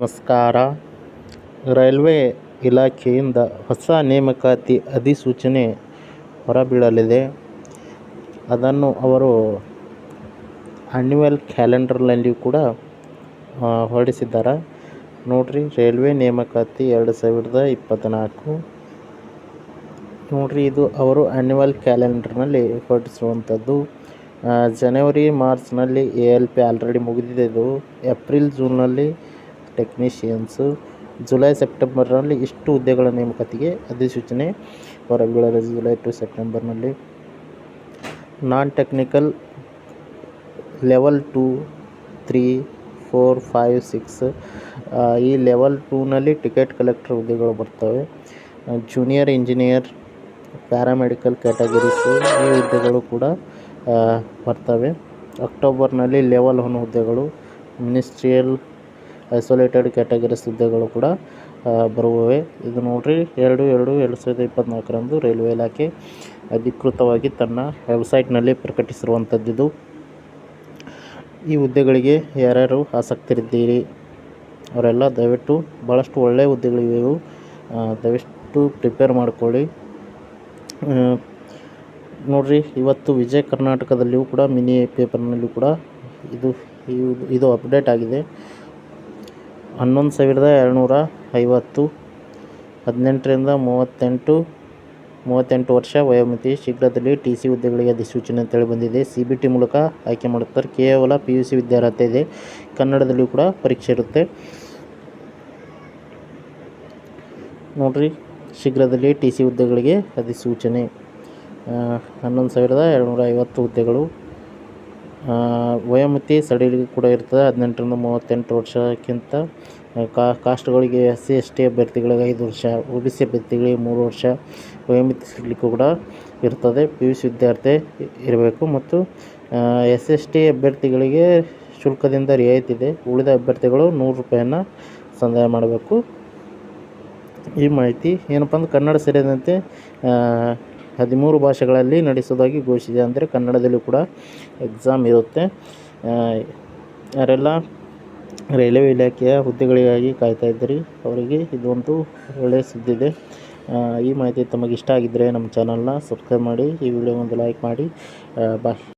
ನಮಸ್ಕಾರ. ರೈಲ್ವೆ ಇಲಾಖೆಯಿಂದ ಹೊಸ ನೇಮಕಾತಿ ಅಧಿಸೂಚನೆ ಹೊರಬೀಳಲಿದೆ ಅದನ್ನು ಅವರು ಆ್ಯನ್ಯುವಲ್ ಕ್ಯಾಲೆಂಡರ್ನಲ್ಲಿಯೂ ಕೂಡ ಹೊರಡಿಸಿದ್ದಾರೆ. ನೋಡಿರಿ, ರೈಲ್ವೆ ನೇಮಕಾತಿ ಎರಡು ಸಾವಿರದ ಇಪ್ಪತ್ತ್ನಾಲ್ಕು ನೋಡಿರಿ, ಇದು ಅವರು ಆ್ಯನ್ಯುವಲ್ ಕ್ಯಾಲೆಂಡರ್ನಲ್ಲಿ ಹೊರಡಿಸುವಂಥದ್ದು. ಜನವರಿ ಮಾರ್ಚ್ನಲ್ಲಿ ಎ ಎಲ್ ಪಿ ಆಲ್ರೆಡಿ ಮುಗಿದಿದೆ. ಇದು ಏಪ್ರಿಲ್ ಜೂನ್ನಲ್ಲಿ ಟೆಕ್ನಿಷಿಯನ್ಸು ಜುಲೈ ಸೆಪ್ಟೆಂಬರ್ನಲ್ಲಿ ಇಷ್ಟು ಹುದ್ದೆಗಳ ನೇಮಕಾತಿಗೆ ಅಧಿಸೂಚನೆ ಹೊರಬೀಳಲಿದೆ ಜುಲೈ ಟು ಸೆಪ್ಟೆಂಬರ್ನಲ್ಲಿ non technical level two three four five six ಈ ಲೆವೆಲ್ ಟೂನಲ್ಲಿ ಟಿಕೆಟ್ ಕಲೆಕ್ಟರ್ ಹುದ್ದೆಗಳು ಬರ್ತವೆ. ಜೂನಿಯರ್ ಇಂಜಿನಿಯರ್ ಪ್ಯಾರಾಮೆಡಿಕಲ್ ಕ್ಯಾಟಗರೀಸು ಈ ಹುದ್ದೆಗಳು ಕೂಡ ಬರ್ತವೆ. ಅಕ್ಟೋಬರ್ನಲ್ಲಿ ಲೆವೆಲ್ ಒನ್ ಹುದ್ದೆಗಳು ಮಿನಿಸ್ಟ್ರಿಯಲ್ ಐಸೋಲೇಟೆಡ್ ಕ್ಯಾಟಗರೀಸ್ ಹುದ್ದೆಗಳು ಕೂಡ ಬರುವವೆ. ಇದು ನೋಡ್ರಿ, ಎರಡು ಎರಡು ಎರಡು ಸಾವಿರದ ಇಪ್ಪತ್ತ್ನಾಲ್ಕರಂದು ರೈಲ್ವೆ ಇಲಾಖೆ ಅಧಿಕೃತವಾಗಿ ತನ್ನ ವೆಬ್ಸೈಟ್ನಲ್ಲಿ ಪ್ರಕಟಿಸಿರುವಂಥದ್ದಿದು. ಈ ಹುದ್ದೆಗಳಿಗೆ ಯಾರ್ಯಾರು ಆಸಕ್ತಿರಿದ್ದೀರಿ? ಅವರೆಲ್ಲ ದಯವಿಟ್ಟು ಭಾಳಷ್ಟು ಒಳ್ಳೆಯ ಹುದ್ದೆಗಳಿವೆ ದಯವಿಟ್ಟು ಪ್ರಿಪೇರ್ ಮಾಡ್ಕೊಳ್ಳಿ. ನೋಡ್ರಿ, ಇವತ್ತು ವಿಜಯ ಕರ್ನಾಟಕದಲ್ಲಿಯೂ ಕೂಡ, ಮಿನಿ ಪೇಪರ್ನಲ್ಲಿಯೂ ಕೂಡ ಇದು ಇದು ಅಪ್ಡೇಟ್ ಆಗಿದೆ. ಹನ್ನೊಂದು ಸಾವಿರದ ಎರಡುನೂರ ಐವತ್ತು, ಹದಿನೆಂಟರಿಂದ ಮೂವತ್ತೆಂಟು ಮೂವತ್ತೆಂಟು ವರ್ಷ ವಯೋಮಿತಿ. ಶೀಘ್ರದಲ್ಲಿ ಟಿ ಸಿ ಹುದ್ದೆಗಳಿಗೆ ಅಧಿಸೂಚನೆ ಅಂತೇಳಿ ಬಂದಿದೆ. ಸಿ ಬಿ ಟಿ ಮೂಲಕ ಆಯ್ಕೆ ಮಾಡುತ್ತಾರೆ. ಕೇವಲ ಪಿ ಯು ಸಿ ವಿದ್ಯಾರ್ಹತೆ ಇದೆ. ಕನ್ನಡದಲ್ಲಿಯೂ ಕೂಡ ಪರೀಕ್ಷೆ ಇರುತ್ತೆ. ನೋಡಿರಿ, ಶೀಘ್ರದಲ್ಲಿ ಟಿ ಸಿ ಹುದ್ದೆಗಳಿಗೆ ಅಧಿಸೂಚನೆ. ಹನ್ನೊಂದು ಸಾವಿರದ ಏಳ್ನೂರ ಐವತ್ತು ಹುದ್ದೆಗಳು. ವಯೋಮಿತಿ ಸಡಿಲಿಕೆ ಕೂಡ ಇರ್ತದೆ. ಹದಿನೆಂಟರಿಂದ ಮೂವತ್ತೆಂಟು ವರ್ಷಕ್ಕಿಂತ ಕಾಸ್ಟ್ಗಳಿಗೆ ಎಸ್ ಸಿ, ಎಸ್ ಟಿ ಅಭ್ಯರ್ಥಿಗಳಿಗೆ ಐದು ವರ್ಷ, ಒ ಅಭ್ಯರ್ಥಿಗಳಿಗೆ ಮೂರು ವರ್ಷ ವಯೋಮಿತಿ ಸಡಿಲಿಕೆ ಕೂಡ ಇರ್ತದೆ. ಪಿ ಯು ಸಿ ವಿದ್ಯಾರ್ಥಿ ಇರಬೇಕು ಮತ್ತು ಎಸ್ ಎಸ್ ಟಿ ಅಭ್ಯರ್ಥಿಗಳಿಗೆ ಶುಲ್ಕದಿಂದ ರಿಯಾಯಿತಿ ಇದೆ. ಉಳಿದ ಅಭ್ಯರ್ಥಿಗಳು ನೂರು ರೂಪಾಯಿಯನ್ನು ಸಂದಾಯ ಮಾಡಬೇಕು. ಈ ಮಾಹಿತಿ ಏನಪ್ಪ ಅಂದ್ರೆ ಕನ್ನಡ ಸೇರಿದಂತೆ ಹದಿಮೂರು ಭಾಷೆಗಳಲ್ಲಿ ನಡೆಸೋದಾಗಿ ಘೋಷಿಸಿದೆ. ಅಂದರೆ ಕನ್ನಡದಲ್ಲೂ ಕೂಡ ಎಕ್ಸಾಮ್ ಇರುತ್ತೆ. ಯಾರೆಲ್ಲ ರೈಲ್ವೆ ಇಲಾಖೆಯ ಹುದ್ದೆಗಳಿಗಾಗಿ ಕಾಯ್ತಾ ಇದ್ದೀರಿ, ಅವರಿಗೆ ಇದೊಂದು ಒಳ್ಳೆಯ ಸುದ್ದಿ ಇದೆ. ಈ ಮಾಹಿತಿ ತಮಗೆ ಇಷ್ಟ ಆಗಿದ್ದರೆ ನಮ್ಮ ಚಾನಲ್ನ ಸಬ್ಸ್ಕ್ರೈಬ್ ಮಾಡಿ, ಈ ವಿಡಿಯೋ ಒಂದು ಲೈಕ್ ಮಾಡಿ. ಬಾಯ್